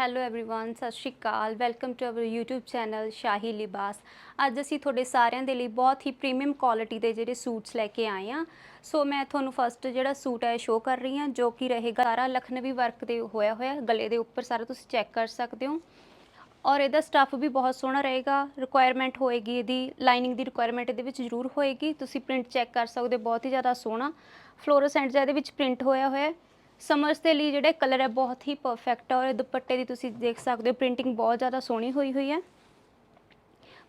Hello everyone ਸਤਿ ਸ਼੍ਰੀ ਅਕਾਲ welcome to our YouTube channel Shahi Libas ਅੱਜ ਅਸੀਂ ਤੁਹਾਡੇ ਸਾਰਿਆਂ ਦੇ ਲਈ ਬਹੁਤ ਹੀ ਪ੍ਰੀਮੀਅਮ ਕੁਆਲਿਟੀ ਦੇ ਜਿਹੜੇ ਸੂਟਸ ਲੈ ਕੇ ਆਏ ਆ ਸੋ ਮੈਂ ਤੁਹਾਨੂੰ ਫਸਟ ਜਿਹੜਾ ਸੂਟ ਹੈ ਸ਼ੋਅ ਕਰ ਰਹੀ ਹਾਂ ਜੋ ਕਿ ਰਹੇਗਾ ਸਾਰਾ ਲਖਨਵੀ ਵਰਕ ਦੇ ਹੋਇਆ ਹੋਇਆ ਗਲੇ ਦੇ ਉੱਪਰ ਸਾਰਾ ਤੁਸੀਂ ਚੈੱਕ ਕਰ ਸਕਦੇ ਹੋ ਔਰ ਇਹਦਾ ਸਟੱਫ ਵੀ ਬਹੁਤ ਸੋਹਣਾ ਰਹੇਗਾ ਰਿਕੁਆਇਰਮੈਂਟ ਹੋਏਗੀ ਇਹਦੀ ਲਾਈਨਿੰਗ ਦੀ ਰਿਕੁਆਇਰਮੈਂਟ ਇਹਦੇ ਵਿੱਚ ਜ਼ਰੂਰ ਹੋਏਗੀ ਤੁਸੀਂ ਪ੍ਰਿੰਟ ਚੈੱਕ ਕਰ ਸਕਦੇ ਹੋ ਬਹੁਤ ਹੀ ਜ਼ਿਆਦਾ ਸੋਹਣਾ ਫਲੋਰੋਸੈਂਟ ਜਿਹਾ ਇਹਦੇ ਵਿੱਚ ਪ੍ਰਿੰਟ ਹੋਇਆ ਹੋਇਆ ਹੈ ਸਮਰਸ ਦੇ ਲਈ ਜਿਹੜੇ ਕਲਰ ਹੈ ਬਹੁਤ ਹੀ ਪਰਫੈਕਟ ਹੈ ਔਰ ਇਹ ਦੁਪੱਟੇ ਦੀ ਤੁਸੀਂ ਦੇਖ ਸਕਦੇ ਹੋ ਪ੍ਰਿੰਟਿੰਗ ਬਹੁਤ ਜ਼ਿਆਦਾ ਸੋਹਣੀ ਹੋਈ ਹੋਈ ਹੈ।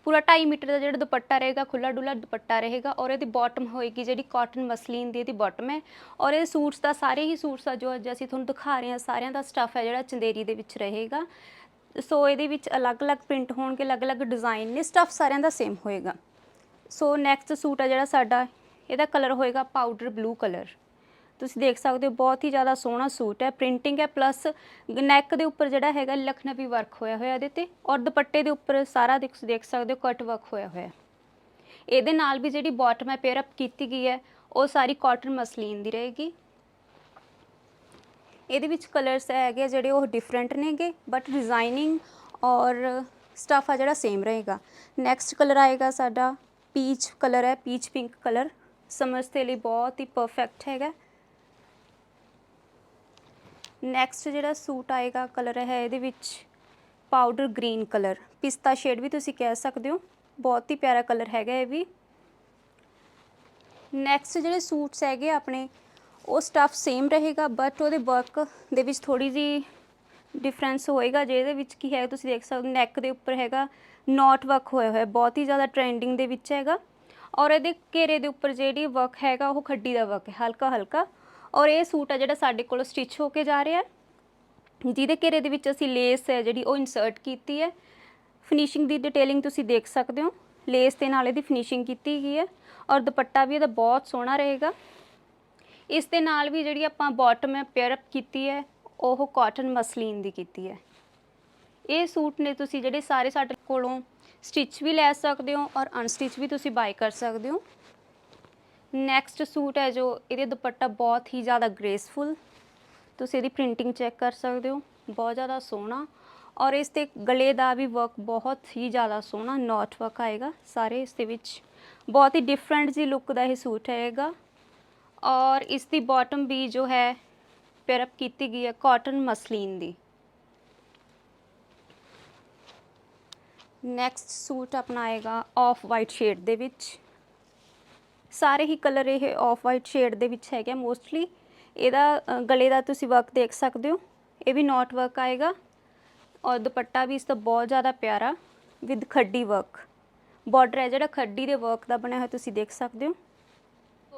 ਪੂਰਾ 2.5 ਮੀਟਰ ਦਾ ਜਿਹੜਾ ਦੁਪੱਟਾ ਰਹੇਗਾ ਖੁੱਲਾ ਡੁੱਲਾ ਦੁਪੱਟਾ ਰਹੇਗਾ ਔਰ ਇਹਦੀ ਬਾਟਮ ਹੋਏਗੀ ਜਿਹੜੀ ਕਾਟਨ ਮਸਲੀਨ ਦੀ ਇਹਦੀ ਬਾਟਮ ਹੈ ਔਰ ਇਹ ਸੂਟਸ ਦਾ ਸਾਰੇ ਹੀ ਸੂਟਸ ਆ ਜੋ ਅੱਜ ਅਸੀਂ ਤੁਹਾਨੂੰ ਦਿਖਾ ਰਹੇ ਹਾਂ, ਸਾਰਿਆਂ ਦਾ ਸਟੱਫ ਹੈ ਜਿਹੜਾ ਚੰਦੇਰੀ ਦੇ ਵਿੱਚ ਰਹੇਗਾ। ਸੋ ਇਹਦੇ ਵਿੱਚ ਅਲੱਗ-ਅਲੱਗ ਪ੍ਰਿੰਟ ਹੋਣਗੇ, ਅਲੱਗ-ਅਲੱਗ ਡਿਜ਼ਾਈਨ ਨੇ ਸਟੱਫ ਸਾਰਿਆਂ ਦਾ ਸੇਮ ਹੋਏਗਾ। ਸੋ ਨੈਕਸਟ ਸੂਟ ਹੈ ਜਿਹੜਾ ਸਾਡਾ, ਇਹਦਾ ਕਲਰ ਹੋਏਗਾ ਪਾਊਡਰ ਬਲੂ ਕਲਰ ਤੁਸੀਂ ਦੇਖ ਸਕਦੇ ਹੋ, ਬਹੁਤ ਹੀ ਜ਼ਿਆਦਾ ਸੋਹਣਾ ਸੂਟ ਹੈ ਪ੍ਰਿੰਟਿੰਗ ਹੈ ਪਲੱਸ ਨੈਕ ਦੇ ਉੱਪਰ ਜਿਹੜਾ ਹੈਗਾ ਲਖਨਵੀ ਵਰਕ ਹੋਇਆ ਹੋਇਆ ਇਹਦੇ ਤੇ ਔਰ ਦੁਪੱਟੇ ਦੇ ਉੱਪਰ ਸਾਰਾ ਦੇਖ ਦੇਖ ਸਕਦੇ ਹੋ ਕਟ ਵਰਕ ਹੋਇਆ ਹੋਇਆ। ਇਹਦੇ ਨਾਲ ਵੀ ਜਿਹੜੀ ਬਾਟਮ ਹੈ ਪੇਅਰ ਅਪ ਕੀਤੀ ਗਈ ਹੈ, ਉਹ ਸਾਰੀ ਕਾਟਨ ਮਸਲੀਨ ਦੀ ਰਹੇਗੀ। ਇਹਦੇ ਵਿੱਚ ਕਲਰਸ ਹੈਗੇ ਜਿਹੜੇ ਉਹ ਡਿਫਰੈਂਟ ਨੇਗੇ ਬਟ ਡਿਜ਼ਾਈਨਿੰਗ ਔਰ ਸਟਫ ਆ ਜਿਹੜਾ ਸੇਮ ਰਹੇਗਾ। ਨੈਕਸਟ ਕਲਰ ਆਏਗਾ ਸਾਡਾ ਪੀਚ ਕਲਰ ਹੈ ਪੀਚ ਪਿੰਕ ਕਲਰ ਸਮਰਸ ਦੇ ਲਈ ਬਹੁਤ ਹੀ ਪਰਫੈਕਟ ਹੈਗਾ। ਨੈਕਸਟ ਜਿਹੜਾ ਸੂਟ ਆਏਗਾ ਕਲਰ ਹੈ ਇਹਦੇ ਵਿੱਚ ਪਾਊਡਰ ਗ੍ਰੀਨ ਕਲਰ ਪਿਸਤਾ ਸ਼ੇਡ ਵੀ ਤੁਸੀਂ ਕਹਿ ਸਕਦੇ ਹੋ। ਬਹੁਤ ਹੀ ਪਿਆਰਾ ਕਲਰ ਹੈਗਾ ਇਹ ਵੀ। ਨੈਕਸਟ ਜਿਹੜੇ ਸੂਟਸ ਹੈਗੇ ਆਪਣੇ, ਉਹ ਸਟਫ ਸੇਮ ਰਹੇਗਾ ਬਟ ਉਹਦੇ ਵਰਕ ਦੇ ਵਿੱਚ ਥੋੜੀ ਜੀ ਡਿਫਰੈਂਸ ਹੋਏਗਾ, ਜਿਹਦੇ ਵਿੱਚ ਕੀ ਹੈ ਤੁਸੀਂ ਦੇਖ ਸਕਦੇ ਨੈਕ ਦੇ ਉੱਪਰ ਹੈਗਾ ਨੋਟ ਵਰਕ ਹੋਇਆ ਹੋਇਆ, ਬਹੁਤ ਹੀ ਜ਼ਿਆਦਾ ਟ੍ਰੈਂਡਿੰਗ ਦੇ ਵਿੱਚ ਹੈਗਾ। ਔਰ ਇਹਦੇ ਘੇਰੇ ਦੇ ਉੱਪਰ ਜਿਹੜੀ ਵਰਕ ਹੈਗਾ, ਉਹ ਖੱਡੀ ਦਾ ਵਰਕ ਹੈ ਹਲਕਾ ਹਲਕਾ ਔਰ ਇਹ ਸੂਟ ਆ ਜਿਹੜਾ ਸਾਡੇ ਕੋਲ ਸਟਿਚ ਹੋ ਕੇ ਜਾ ਰਿਹਾ ਜਿਹਦੇ ਘੇਰੇ ਦੇ ਵਿੱਚ ਅਸੀਂ ਲੇਸ ਹੈ ਜਿਹੜੀ ਉਹ ਇਨਸਰਟ ਕੀਤੀ ਹੈ। ਫਿਨਿਸ਼ਿੰਗ ਦੀ ਡਿਟੇਲਿੰਗ ਤੁਸੀਂ ਦੇਖ ਸਕਦੇ ਹੋ। ਲੇਸ ਦੇ ਨਾਲ ਇਹਦੀ ਫਿਨਿਸ਼ਿੰਗ ਕੀਤੀ ਗਈ ਹੈ ਔਰ ਦੁਪੱਟਾ ਵੀ ਇਹਦਾ ਬਹੁਤ ਸੋਹਣਾ ਰਹੇਗਾ। ਇਸ ਦੇ ਨਾਲ ਵੀ ਜਿਹੜੀ ਆਪਾਂ ਬਾਟਮ ਹੈ ਪੇਅਰ ਅਪ ਕੀਤੀ ਹੈ, ਉਹ ਕਾਟਨ ਮਸਲੀਨ ਦੀ ਕੀਤੀ ਹੈ। ਇਹ ਸੂਟ ਨੇ ਤੁਸੀਂ ਜਿਹੜੇ ਸਾਰੇ ਸਾਡੇ ਕੋਲੋਂ ਸਟਿਚ ਵੀ ਲੈ ਸਕਦੇ ਹੋ ਔਰ ਅਨਸਟਿਚ ਵੀ ਤੁਸੀਂ ਬਾਈ ਕਰ ਸਕਦੇ ਹੋ। ਨੈਕਸਟ ਸੂਟ ਹੈ ਜੋ ਇਹਦੇ ਦੁਪੱਟਾ ਬਹੁਤ ਹੀ ਜ਼ਿਆਦਾ ਗ੍ਰੇਸਫੁਲ ਤੁਸੀਂ ਇਹਦੀ ਪ੍ਰਿੰਟਿੰਗ ਚੈੱਕ ਕਰ ਸਕਦੇ ਹੋ, ਬਹੁਤ ਜ਼ਿਆਦਾ ਸੋਹਣਾ। ਔਰ ਇਸ ਤੇ ਗਲੇ ਦਾ ਵੀ ਵਰਕ ਬਹੁਤ ਹੀ ਜ਼ਿਆਦਾ ਸੋਹਣਾ ਨੋਟ ਵਰਕ ਆਏਗਾ। ਸਾਰੇ ਇਸ ਦੇ ਵਿੱਚ ਬਹੁਤ ਹੀ ਡਿਫਰੈਂਟ ਜੀ ਲੁੱਕ ਦਾ ਇਹ ਸੂਟ ਹੈਗਾ ਔਰ ਇਸ ਦੀ ਬਾਟਮ ਵੀ ਜੋ ਹੈ ਪੇਅਰ ਕੀਤੀ ਗਈ ਹੈ ਕਾਟਨ ਮਸਲੀਨ ਦੀ। ਨੈਕਸਟ ਸੂਟ ਆਪਣਾ ਆਏਗਾ ਆਫ ਵਾਈਟ ਸ਼ੇਡ ਦੇ ਵਿੱਚ। ਸਾਰੇ ਹੀ ਕਲਰ ਇਹ ਆਫ ਵਾਈਟ ਸ਼ੇਡ ਦੇ ਵਿੱਚ ਹੈਗੇ ਮੋਸਟਲੀ ਇਹਦਾ ਗਲੇ ਦਾ ਤੁਸੀਂ ਵਰਕ ਦੇਖ ਸਕਦੇ ਹੋ। ਇਹ ਵੀ ਨੋਟ ਵਰਕ ਆਏਗਾ। ਔਰ ਦੁਪੱਟਾ ਵੀ ਇਸ ਦਾ ਬਹੁਤ ਜ਼ਿਆਦਾ ਪਿਆਰਾ ਵਿਦ ਖੱਡੀ ਵਰਕ ਬਾਰਡਰ ਹੈ ਜਿਹੜਾ ਖੱਡੀ ਦੇ ਵਰਕ ਦਾ ਬਣਿਆ ਹੋਇਆ ਤੁਸੀਂ ਦੇਖ ਸਕਦੇ ਹੋ।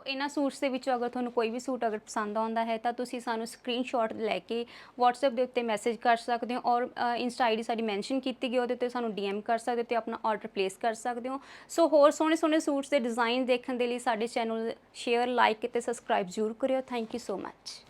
ਇਹਨਾਂ ਸੂਟਸ ਦੇ ਵਿੱਚੋਂ ਅਗਰ ਤੁਹਾਨੂੰ ਕੋਈ ਵੀ ਸੂਟ ਅਗਰ ਪਸੰਦ ਆਉਂਦਾ ਹੈ, ਤਾਂ ਤੁਸੀਂ ਸਾਨੂੰ ਸਕਰੀਨਸ਼ਾਟ ਲੈ ਕੇ WhatsApp ਦੇ ਉੱਤੇ ਮੈਸੇਜ ਕਰ ਸਕਦੇ ਹੋ ਔਰ ਇੰਸਟਾ ਆਈਡੀ ਸਾਡੀ ਮੈਂਸ਼ਨ ਕੀਤੀ ਗਈ, ਉਹਦੇ 'ਤੇ ਸਾਨੂੰ DM ਕਰ ਸਕਦੇ ਹੋ ਤੇ ਆਪਣਾ ਆਰਡਰ ਪਲੇਸ ਕਰ ਸਕਦੇ ਹੋ। ਸੋ ਹੋਰ ਸੋਹਣੇ ਸੋਹਣੇ ਸੂਟਸ ਦੇ ਡਿਜ਼ਾਈਨ ਦੇਖਣ ਦੇ ਲਈ ਸਾਡੇ ਚੈਨਲ ਸ਼ੇਅਰ ਲਾਈਕ ਅਤੇ ਸਬਸਕ੍ਰਾਈਬ ਜ਼ਰੂਰ ਕਰਿਓ। Thank you so much